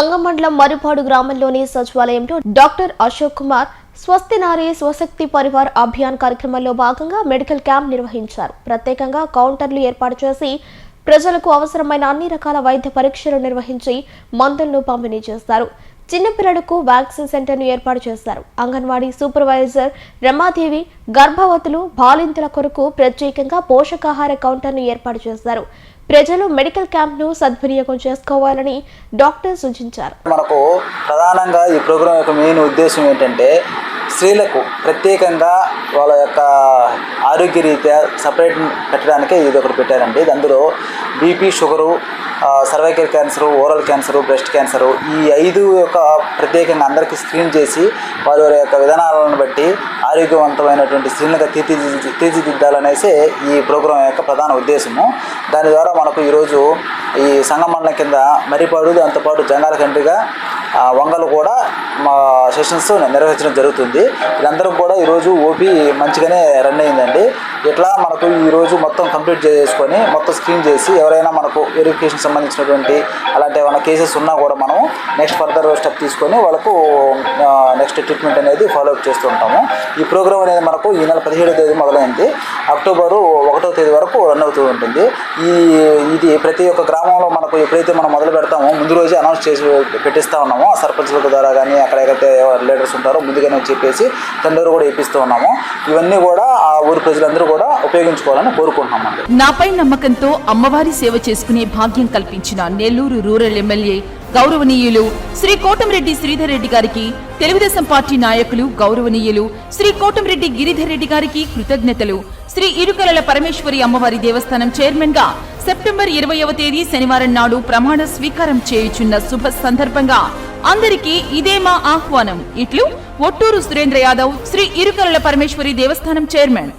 సంగమండలం మరుపాడు గ్రామంలోని సచివాలయంలో డాక్టర్ అశోక్ కుమార్ స్వస్తి నారి స్వశక్తి పరివార్ అభియాన్ కార్యక్రమంలో భాగంగా మెడికల్ క్యాంప్ నిర్వహించారు. ప్రత్యేకంగా కౌంటర్లు ఏర్పాటు చేసి ప్రజలకు అవసరమైన అన్ని రకాల వైద్య పరీక్షలు నిర్వహించి మందులను పంపిణీ చేస్తారు. చిన్నపిల్లలకు వ్యాక్సిన్ సెంటర్ను ఏర్పాటు చేస్తారు. అంగన్వాడీ సూపర్వైజర్ రమాదేవి గర్భవతులు బాలింతల కొరకు ప్రత్యేకంగా పోషకాహార కౌంటర్ను ఏర్పాటు చేస్తారు. ప్రజలు మెడికల్ క్యాంప్ను సద్వినియోగం చేసుకోవాలని డాక్టర్ సూచించారు. మనకు ప్రధానంగా ఈ ప్రోగ్రాం యొక్క మెయిన్ ఉద్దేశం ఏంటంటే స్త్రీలకు ప్రత్యేకంగా వాళ్ళ యొక్క ఆరోగ్య రీత్యా సపరేట్ పెట్టడానికే ఇది ఒకటి పెట్టారండి. ఇది అందులో BP sugar cervical cancer oral cancer breast cancer ఈ ఐదు యొక్క ప్రత్యేకంగా అందరికీ స్క్రీన్ చేసి వారి వారి యొక్క విధానాలను బట్టి ఆరోగ్యవంతమైనటువంటి స్త్రీలుగా తీర్చిది తీర్చిదిద్దాలనేసి ఈ ప్రోగ్రాం యొక్క ప్రధాన ఉద్దేశము. దాని ద్వారా మనకు ఈరోజు ఈ సంగమండలం కింద మరిపాడు దాంతోపాటు జంగాల కంట్రిగా వంగలు కూడా మా సెషన్స్ నిర్వహించడం జరుగుతుంది. వీళ్ళందరూ కూడా ఈరోజు ఓపీ మంచిగానే రన్ అయింది. ఇట్లా మనకు ఈరోజు మొత్తం కంప్లీట్ చేసుకొని మొత్తం స్క్రీన్ చేసి ఎవరైనా మనకు వెరిఫికేషన్ సంబంధించినటువంటి అలాంటి ఏమైనా కేసెస్ ఉన్నా కూడా మనం నెక్స్ట్ ఫర్దర్ స్టెప్ తీసుకొని వాళ్ళకు నెక్స్ట్ ట్రీట్మెంట్ అనేది ఫాలో అప్ చేస్తూ ఉంటాము. ఈ ప్రోగ్రామ్ అనేది మనకు ఈ నెల పదిహేడో తేదీ మొదలైంది. అక్టోబరు ఒకటో తేదీ వరకు రన్ అవుతూ ఉంటుంది. ఈ ఇది ప్రతి ఒక్క గ్రామంలో మనకు ఎప్పుడైతే మనం మొదలు పెడతామో ముందు రోజే అనౌన్స్ చేసి పెట్టిస్తూ ఉన్నామో. సర్పంచుల ద్వారా కానీ అక్కడ ఎక్కడైతే లీడర్స్ ఉంటారో ముందుగానే చెప్పేసి టెండర్ కూడా ఇప్పిస్తూ ఉన్నాము. ఇవన్నీ కూడా ఆ ఊరి ప్రజలందరూ కూడా ఉపయోగించుకోవాలని కోరుకుంటున్నాం నాపై నమ్మకంతో అమ్మవారి సేవ చేసుకునే భాగ్యం కల్పించిన నెల్లూరు రూరల్ ఎమ్మెల్యే గౌరవనీయులు శ్రీ కోటంరెడ్డి శ్రీధర్ రెడ్డి గారికి తెలుగుదేశం పార్టీ నాయకులు గౌరవనీయులు శ్రీ కోటంరెడ్డి గిరిధర్ రెడ్డి గారికి కృతజ్ఞతలు. శ్రీ ఇరుకలల పరమేశ్వరి అమ్మవారి దేవస్థానం చైర్మన్గా సెప్టెంబర్ ఇరవైవ తేదీ శనివారం నాడు ప్రమాణ స్వీకారం చేయుచున్న శుభ సందర్భంగా అందరికీ ఇదే మా ఆహ్వానం. ఇట్లు ఒట్టూరు సురేంద్ర యాదవ్ శ్రీ ఇరుకలల పరమేశ్వరి దేవస్థానం చైర్మన్.